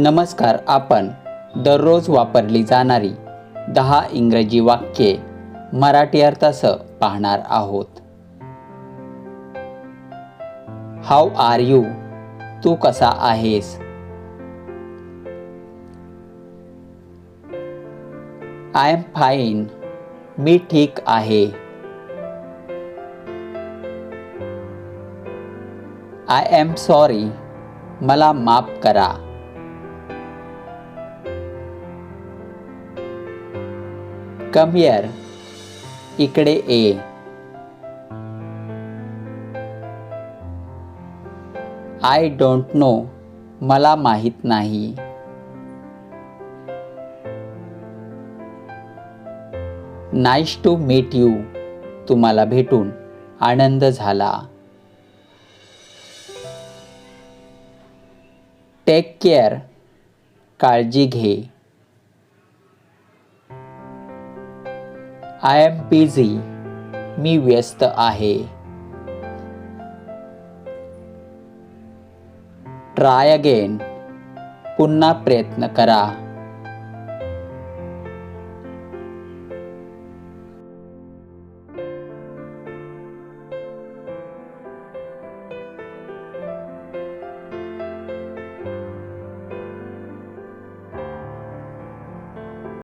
नमस्कार आपण दररोज वापरली जाणारी दहा इंग्रजी वाक्ये मराठी अर्थासह पाहणार आहोत. हाऊ आर यू तू कसा आहेस? आय एम फाईन मी ठीक आहे. आय एम सॉरी मला माफ करा. कम हिअर इकडे ए. आय डोंट नो मला माहीत नाही. नाईस टू मीट यू तुम्हाला भेटून आनंद झाला. टेक केअर काळजी घे. आय एम बिझी मी व्यस्त आहे. ट्राय अगेन पुन्हा प्रयत्न करा.